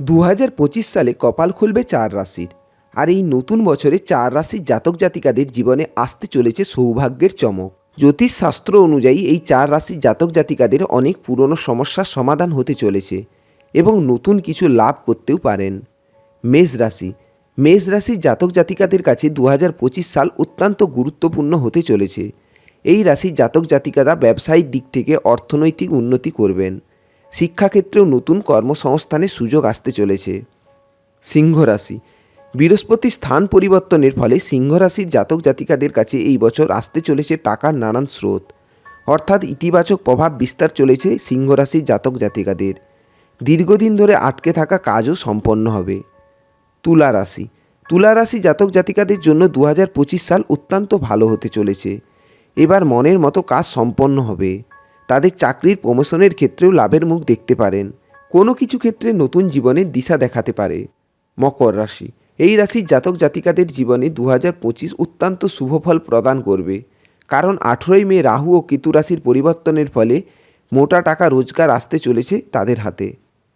দু হাজার পঁচিশ সালে কপাল খুলবে চার রাশির। আর এই নতুন বছরে চার রাশির জাতক জাতিকাদের জীবনে আসতে চলেছে সৌভাগ্যের চমক। জ্যোতিষশাস্ত্র অনুযায়ী এই চার রাশির জাতক জাতিকাদের অনেক পুরনো সমস্যার সমাধান হতে চলেছে এবং নতুন কিছু লাভ করতেও পারেন। মেষ রাশি। মেষ রাশির জাতক জাতিকাদের কাছে দু হাজার পঁচিশ সাল অত্যন্ত গুরুত্বপূর্ণ হতে চলেছে। এই রাশির জাতক জাতিকারা ব্যবসায়িক দিক থেকে অর্থনৈতিক উন্নতি করবেন। শিক্ষাক্ষেত্রেও নতুন কর্মসংস্থানের সুযোগ আসতে চলেছে। সিংহ রাশি বৃহস্পতি স্থান পরিবর্তনের ফলে সিংহ রাশির জাতক জাতিকাদের কাছে এই বছর আসতে চলেছে টাকার নানান স্রোত। অর্থাৎ ইতিবাচক প্রভাব বিস্তার চলেছে সিংহ রাশির জাতক জাতিকাদের। দীর্ঘদিন ধরে আটকে থাকা কাজও সম্পন্ন হবে। তুলা রাশি। তুলা রাশি জাতক জাতিকাদের জন্য দু হাজার পঁচিশ সাল অত্যন্ত ভালো হতে চলেছে। এবার মনের মতো কাজ সম্পন্ন হবে। তাদের চাকরির প্রমোশনের ক্ষেত্রেও লাভের মুখ দেখতে পারেন। কোনো কিছু ক্ষেত্রে নতুন জীবনের দিশা দেখাতে পারে। মকর রাশি। এই রাশির জাতক জাতিকাদের জীবনে দু হাজার পঁচিশ অত্যন্ত শুভফল প্রদান করবে। কারণ আঠেরোই মে রাহু ও কেতু রাশির পরিবর্তনের ফলে মোটা টাকা রোজগার আসতে চলেছে তাদের হাতে।